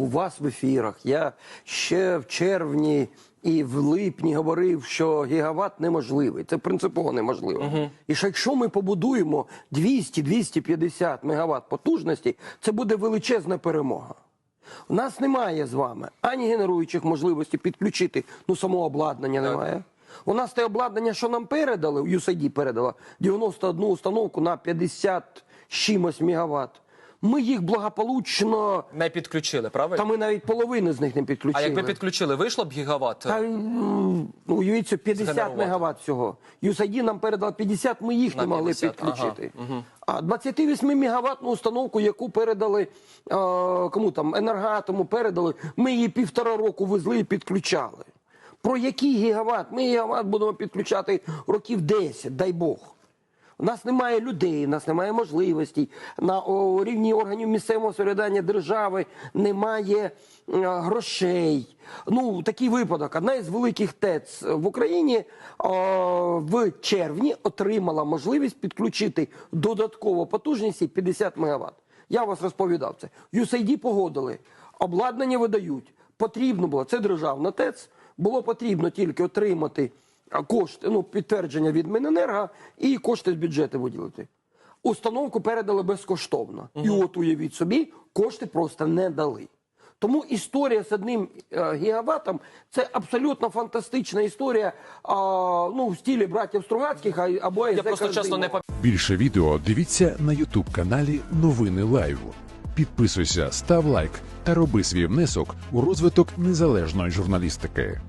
У вас в ефірах я ще в червні і в липні говорив, що гігават неможливий. Це принципово неможливо. І що якщо ми побудуємо 200-250 мегаватт потужності, це буде величезна перемога. У нас немає з вами ані генеруючих можливостей підключити, ну самого обладнання немає. У нас те обладнання, що нам передали, USAID передала 91 установку на 50 чимось мегаватт. Ми їх благополучно, Не підключили, правильно? та ми навіть половини з них не підключили. А якби підключили, вийшло б гігават? Та, ну, уявіть, собі, 50 Згенерувати. мегаватт всього. USAID нам передав 50, ми їх не могли 50, підключити. А 28 мегаваттну установку, яку передали е, кому там, енергоатому передали, ми її півтора року везли і підключали. Про який гігават? Ми гігават будемо підключати років 10, дай Бог. У нас немає людей, у нас немає можливостей. На рівні органів місцевого самоврядування держави немає е, грошей. Ну, такий випадок. Одна із великих ТЕЦ в Україні о, в червні отримала можливість підключити додатково потужність 50 МВт. Я вас розповідав це. USAID погодили, обладнання видають. Потрібно було, це державна ТЕЦ, було потрібно тільки отримати а, кошти, ну, підтвердження від Міненерго і кошти з бюджету виділити. Установку передали безкоштовно. І от уявіть собі, кошти просто не дали. Тому історія з одним е, гігаватом це абсолютно фантастична історія а, ну, в стилі братів Стругацьких а- або Я просто чесно не Зимова. Більше відео дивіться на Ютуб каналі Новини Лайв. Підписуйся, став лайк та роби свій внесок у розвиток незалежної журналістики.